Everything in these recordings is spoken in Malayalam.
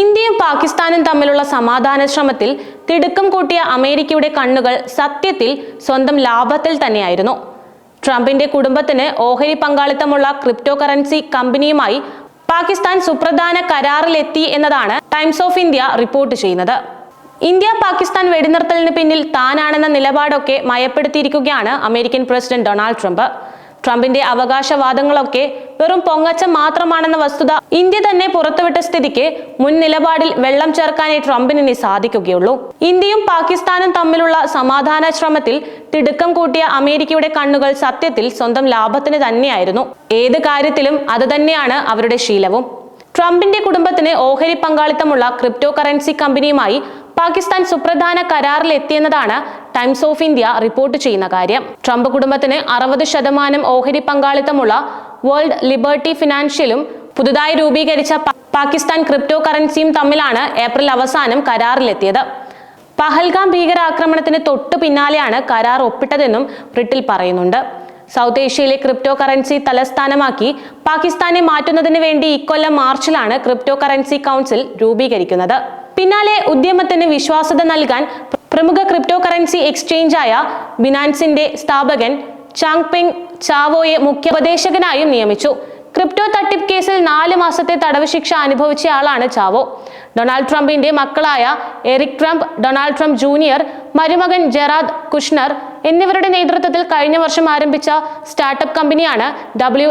ഇന്ത്യയും പാകിസ്ഥാനും തമ്മിലുള്ള സമാധാന ശ്രമത്തിൽ തിടുക്കം കൂട്ടിയ അമേരിക്കയുടെ കണ്ണുകൾ സത്യത്തിൽ സ്വന്തം ലാഭത്തിൽ തന്നെയായിരുന്നു. ട്രംപിന്റെ കുടുംബത്തിന് ഓഹരി പങ്കാളിത്തമുള്ള ക്രിപ്റ്റോ കറൻസി കമ്പനിയുമായി പാകിസ്ഥാൻ സുപ്രധാന കരാറിലെത്തി എന്നതാണ് ടൈംസ് ഓഫ് ഇന്ത്യ റിപ്പോർട്ട് ചെയ്യുന്നത്. ഇന്ത്യ പാകിസ്ഥാൻ വെടിനിർത്തലിന് പിന്നിൽ താനാണെന്ന നിലപാടൊക്കെ മയപ്പെടുത്തിയിരിക്കുകയാണ് അമേരിക്കൻ പ്രസിഡന്റ് ഡൊണാൾഡ് ട്രംപ്. ട്രംപിന്റെ അവകാശവാദങ്ങളൊക്കെ വെറും പൊങ്ങച്ചം മാത്രമാണെന്ന വസ്തുത ഇന്ത്യ തന്നെ പുറത്തുവിട്ട സ്ഥിതിക്ക് മുൻ നിലപാടിൽ വെള്ളം ചേർക്കാനേ ട്രംപിന് ഇനി സാധിക്കുകയുള്ളൂ. ഇന്ത്യയും പാകിസ്ഥാനും തമ്മിലുള്ള സമാധാന ശ്രമത്തിൽ തിടുക്കം കൂട്ടിയ അമേരിക്കയുടെ കണ്ണുകൾ സത്യത്തിൽ സ്വന്തം ലാഭത്തിന് തന്നെയായിരുന്നു. ഏത് കാര്യത്തിലും അത് തന്നെയാണ് അവരുടെ ശീലവും. ട്രംപിന്റെ കുടുംബത്തിന് ഓഹരി പങ്കാളിത്തമുള്ള ക്രിപ്റ്റോ കറൻസി കമ്പനിയുമായി പാകിസ്ഥാൻ സുപ്രധാന കരാറിൽ എത്തിയെന്നതാണ് ടൈംസ് ഓഫ് ഇന്ത്യ റിപ്പോർട്ട് ചെയ്യുന്ന കാര്യം. ട്രംപ് കുടുംബത്തിന് അറുപത് ശതമാനം ഓഹരി പങ്കാളിത്തമുള്ള വേൾഡ് ലിബർട്ടി ഫിനാൻഷ്യലും പുതുതായി രൂപീകരിച്ച പാകിസ്ഥാൻ ക്രിപ്റ്റോ കറൻസിയും തമ്മിലാണ് ഏപ്രിൽ അവസാനം കരാറിലെത്തിയത്. പഹൽഗാം ഭീകരാക്രമണത്തിന് തൊട്ടു പിന്നാലെയാണ് കരാർ ഒപ്പിട്ടതെന്നും ബ്രിട്ടിൽ പറയുന്നുണ്ട്. സൗത്ത് ഏഷ്യയിലെ ക്രിപ്റ്റോ കറൻസി തലസ്ഥാനമാക്കി പാകിസ്ഥാനെ മാറ്റുന്നതിന് വേണ്ടി ഇക്കൊല്ലം മാർച്ചിലാണ് ക്രിപ്റ്റോ കറൻസി കൗൺസിൽ രൂപീകരിക്കുന്നത്. പിന്നാലെ ഉദ്യമത്തിന് വിശ്വാസ്യത നൽകാൻ പ്രമുഖ ക്രിപ്റ്റോ കറൻസി എക്സ്ചേഞ്ചായ ബിനാൻസിന്റെ സ്ഥാപകൻ ചാങ് പിങ് ചാവോയെ മുഖ്യോപദേശകനായും നിയമിച്ചു. ക്രിപ്റ്റോ തട്ടിപ്പ് കേസിൽ നാല് മാസത്തെ തടവ് ശിക്ഷ അനുഭവിച്ച ആളാണ് ചാവോ. ഡൊണാൾഡ് ട്രംപിന്റെ മക്കളായ Eric Trump Donald Trump junior മരുമകൻ ജെറാദ് കുഷ്ണർ എന്നിവരുടെ നേതൃത്വത്തിൽ കഴിഞ്ഞ വർഷം ആരംഭിച്ച സ്റ്റാർട്ടപ്പ് കമ്പനിയാണ് W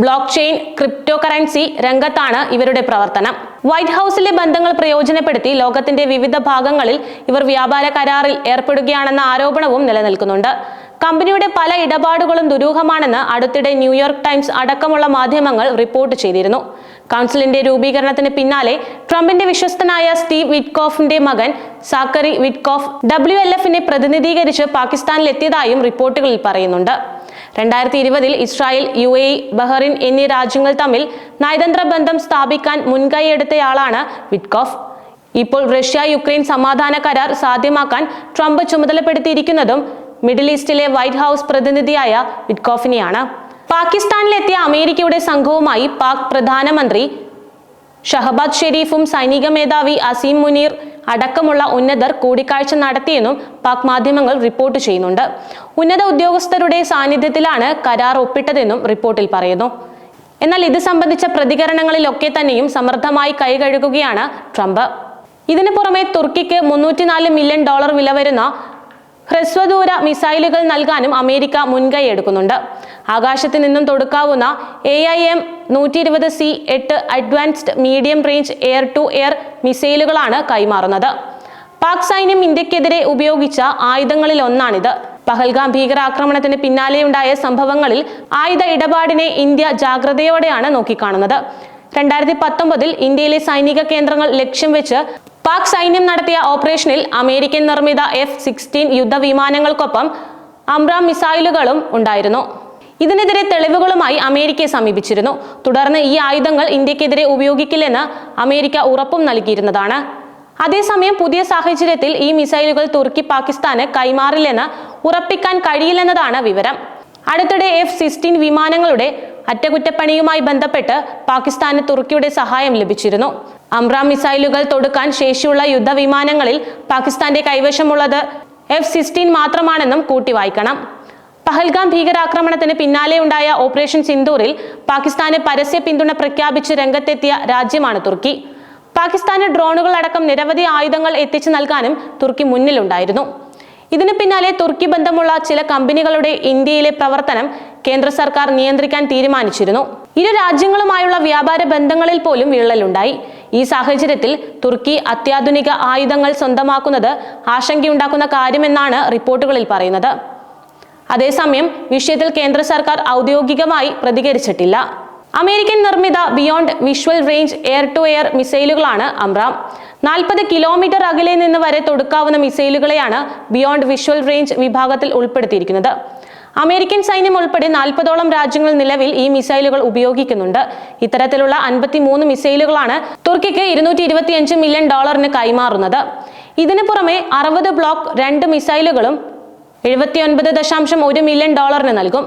block chain crypto currency രംഗത്താണ് ഇവരുടെ പ്രവർത്തനം. വൈറ്റ് ഹൗസിലെ ബന്ധങ്ങൾ പ്രയോജനപ്പെടുത്തി ലോകത്തിന്റെ വിവിധ ഭാഗങ്ങളിൽ ഇവർ വ്യാപാര കരാറിൽ ഏർപ്പെടുകയാണെന്ന ആരോപണവും നിലനിൽക്കുന്നുണ്ട്. കമ്പനിയുടെ പല ഇടപാടുകളും ദുരൂഹമാണെന്ന് അടുത്തിടെ ന്യൂയോർക്ക് ടൈംസ് അടക്കമുള്ള മാധ്യമങ്ങൾ റിപ്പോർട്ട് ചെയ്തിരുന്നു. കൗൺസിലിന്റെ രൂപീകരണത്തിന് പിന്നാലെ ട്രംപിന്റെ വിശ്വസ്തനായ സ്റ്റീവ് വിറ്റ്കോഫിന്റെ മകൻ സാക്കറി വിറ്റ്കോഫ് ഡബ്ല്യു എൽ എഫിനെ പ്രതിനിധീകരിച്ച് പാകിസ്ഥാനിലെത്തിയതായും റിപ്പോർട്ടുകളിൽ പറയുന്നുണ്ട്. രണ്ടായിരത്തി ഇരുപതിൽ ഇസ്രായേൽ യു എ ബഹറിൻ എന്നീ രാജ്യങ്ങൾ തമ്മിൽ നയതന്ത്ര ബന്ധം സ്ഥാപിക്കാൻ മുൻകൈയെടുത്തയാളാണ് വിറ്റ്കോഫ്. ഇപ്പോൾ റഷ്യ യുക്രൈൻ സമാധാന കരാർ സാധ്യമാക്കാൻ ട്രംപ് ചുമതലപ്പെടുത്തിയിരിക്കുന്നതും മിഡിൽ ഈസ്റ്റിലെ വൈറ്റ് ഹൗസ് പ്രതിനിധിയായ വിറ്റ്കോഫിനെയാണ്. പാകിസ്ഥാനിലെത്തിയ അമേരിക്കയുടെ സംഘവുമായി പാക് പ്രധാനമന്ത്രി ഷഹബാദ് ഷെരീഫും സൈനിക മേധാവി അസീം മുനീർ അടക്കമുള്ള ഉന്നതർ കൂടിക്കാഴ്ച നടത്തിയെന്നും പാക് മാധ്യമങ്ങൾ റിപ്പോർട്ട് ചെയ്യുന്നുണ്ട്. ഉന്നത ഉദ്യോഗസ്ഥരുടെ സാന്നിധ്യത്തിലാണ് കരാർ ഒപ്പിട്ടതെന്നും റിപ്പോർട്ടിൽ പറയുന്നു. എന്നാൽ ഇത് സംബന്ധിച്ച പ്രതികരണങ്ങളിലൊക്കെ തന്നെയും സമർത്ഥമായി കൈകഴുകുകയാണ് ട്രംപ്. ഇതിനു പുറമെ തുർക്കിക്ക് മുന്നൂറ്റിനാല് മില്യൺ ഡോളർ വില വരുന്ന ഹ്രസ്വദൂര മിസൈലുകൾ നൽകാനും അമേരിക്ക മുൻകൈ എടുക്കുന്നുണ്ട്. ആകാശത്ത് നിന്നും തൊടുക്കാവുന്ന എ ഐ എം നൂറ്റി ഇരുപത് സി എട്ട് advanced medium range air to air മിസൈലുകളാണ് കൈമാറുന്നത്. പാക് സൈന്യം ഇന്ത്യക്കെതിരെ ഉപയോഗിച്ച ആയുധങ്ങളിൽ ഒന്നാണിത് പഹൽഗാം ഭീകരാക്രമണത്തിന് പിന്നാലെയുണ്ടായ സംഭവങ്ങളിൽ ആയുധ ഇടപാടിനെ ഇന്ത്യ ജാഗ്രതയോടെയാണ് നോക്കിക്കാണുന്നത്. രണ്ടായിരത്തി പത്തൊമ്പതിൽ ഇന്ത്യയിലെ സൈനിക കേന്ദ്രങ്ങൾ ലക്ഷ്യം വെച്ച് പാക് സൈന്യം നടത്തിയ ഓപ്പറേഷനിൽ അമേരിക്കൻ നിർമ്മിത എഫ് സിക്സ്റ്റീൻ യുദ്ധവിമാനങ്ങൾക്കൊപ്പം അംറാം മിസൈലുകളും ഉണ്ടായിരുന്നു. ഇതിനെതിരെ തെളിവുകളുമായി അമേരിക്കയെ സമീപിച്ചിരുന്നു. തുടർന്ന് ഈ ആയുധങ്ങൾ ഇന്ത്യക്കെതിരെ ഉപയോഗിക്കില്ലെന്ന് അമേരിക്ക ഉറപ്പും നൽകിയിരുന്നതാണ്. അതേസമയം പുതിയ സാഹചര്യത്തിൽ ഈ മിസൈലുകൾ തുർക്കി പാകിസ്ഥാന് കൈമാറില്ലെന്ന് ഉറപ്പിക്കാൻ കഴിയില്ലെന്നതാണ് വിവരം. അടുത്തിടെ എഫ് സിക്സ്റ്റീൻ വിമാനങ്ങളുടെ അറ്റകുറ്റപ്പണിയുമായി ബന്ധപ്പെട്ട് പാകിസ്ഥാന് തുർക്കിയുടെ സഹായം ലഭിച്ചിരുന്നു. അംറാം മിസൈലുകൾ തൊടുക്കാൻ ശേഷിയുള്ള യുദ്ധവിമാനങ്ങളിൽ പാകിസ്ഥാന്റെ കൈവശമുള്ളത് എഫ് സിക്സ്റ്റീൻ മാത്രമാണെന്നും കൂട്ടി വായിക്കണം പഹൽഗാം ഭീകരാക്രമണത്തിന് പിന്നാലെയുണ്ടായ ഓപ്പറേഷൻ സിന്ദൂറിൽ പാകിസ്ഥാന് പരസ്യ പിന്തുണ പ്രഖ്യാപിച്ച് രംഗത്തെത്തിയ രാജ്യമാണ് തുർക്കി. പാകിസ്ഥാന് ഡ്രോണുകൾ അടക്കം നിരവധി ആയുധങ്ങൾ എത്തിച്ചു നൽകാനും തുർക്കി മുന്നിലുണ്ടായിരുന്നു. ഇതിന് പിന്നാലെ തുർക്കി ബന്ധമുള്ള ചില കമ്പനികളുടെ ഇന്ത്യയിലെ പ്രവർത്തനം കേന്ദ്ര സർക്കാർ നിയന്ത്രിക്കാൻ തീരുമാനിച്ചിരുന്നു. ഇരു രാജ്യങ്ങളുമായുള്ള വ്യാപാര ബന്ധങ്ങളിൽ പോലും വിള്ളലുണ്ടായി. ഈ സാഹചര്യത്തിൽ തുർക്കി അത്യാധുനിക ആയുധങ്ങൾ സ്വന്തമാക്കുന്നത് ആശങ്കയുണ്ടാക്കുന്ന കാര്യമെന്നാണ് റിപ്പോർട്ടുകളിൽ പറയുന്നത്. അതേസമയം വിഷയത്തിൽ കേന്ദ്ര സർക്കാർ ഔദ്യോഗികമായി പ്രതികരിച്ചിട്ടില്ല. അമേരിക്കൻ നിർമ്മിത beyond visual range air to air മിസൈലുകളാണ് AMRAAM. നാൽപ്പത് കിലോമീറ്റർ അകലെ നിന്ന് വരെ തൊടുക്കാവുന്ന മിസൈലുകളെയാണ് ബിയോണ്ട് വിഷ്വൽ റേഞ്ച് വിഭാഗത്തിൽ ഉൾപ്പെടുത്തിയിരിക്കുന്നത്. അമേരിക്കൻ സൈന്യം ഉൾപ്പെടെ നാൽപ്പതോളം രാജ്യങ്ങൾ നിലവിൽ ഈ മിസൈലുകൾ ഉപയോഗിക്കുന്നുണ്ട്. ഇത്തരത്തിലുള്ള അൻപത്തിമൂന്ന് മിസൈലുകളാണ് തുർക്കിക്ക് ഇരുന്നൂറ്റി ഇരുപത്തിയഞ്ച് മില്യൺ ഡോളറിന് കൈമാറുന്നത്. ഇതിനു പുറമെ അറുപത് ബ്ലോക്ക് രണ്ട് മിസൈലുകളും എഴുപത്തിയൊൻപത് ദശാംശം ഒരു മില്യൺ ഡോളറിന് നൽകും.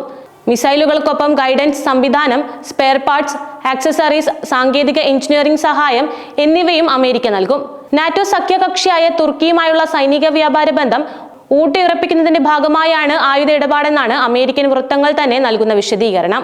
മിസൈലുകൾക്കൊപ്പം ഗൈഡൻസ് സംവിധാനം സ്പെയർ പാർട്സ് ആക്സസറീസ് സാങ്കേതിക എഞ്ചിനീയറിംഗ് സഹായം എന്നിവയും അമേരിക്ക നൽകും. നാറ്റോ സഖ്യകക്ഷിയായ തുർക്കിയുമായുള്ള സൈനിക വ്യാപാര ബന്ധം ഊട്ടിയുറപ്പിക്കുന്നതിന്റെ ഭാഗമായാണ് ആയുധ ഇടപാടെന്നാണ് അമേരിക്കൻ വൃത്തങ്ങൾ തന്നെ നൽകുന്ന വിശദീകരണം.